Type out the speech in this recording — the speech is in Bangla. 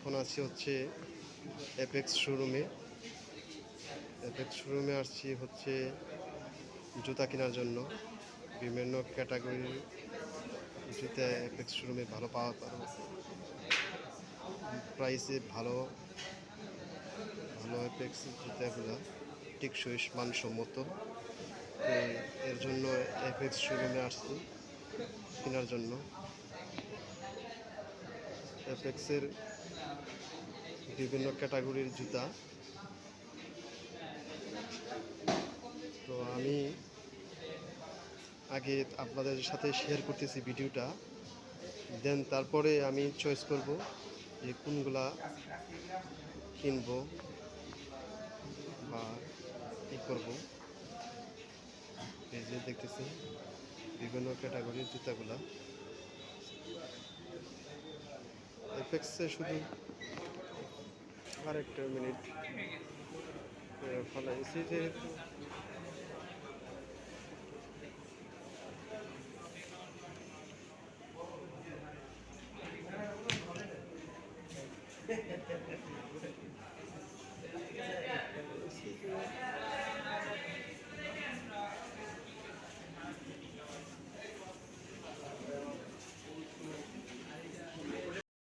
এখন আছি হচ্ছে অ্যাপেক্স শোরুমে অ্যাপেক্স শোরুমে আসছি হচ্ছে জুতা কেনার জন্য। বিভিন্ন ক্যাটাগরির জুতা অ্যাপেক্স শোরুমে ভালো পাওয়া পারো। প্রাইসে ভালো ভালো অ্যাপেক্স জুতাগুলো টেকসই, মানসম্মত। এর জন্য অ্যাপেক্স শোরুমে আসছি কেনার জন্য। অ্যাপেক্সের বিভিন্ন ক্যাটাগরির জুতা। তো আমি আগে আপনাদের সাথে শেয়ার করতেছি ভিডিওটা। দেন তারপরে আমি চয়েস করব যে কোনগুলা কিনবো বা কী করব। এই যে দেখতেছি বিভিন্ন ক্যাটাগরির জুতাগুলা। ফ্লেক্সে শুধু আরেকটা মিনিট ফলাইছি যেহেতু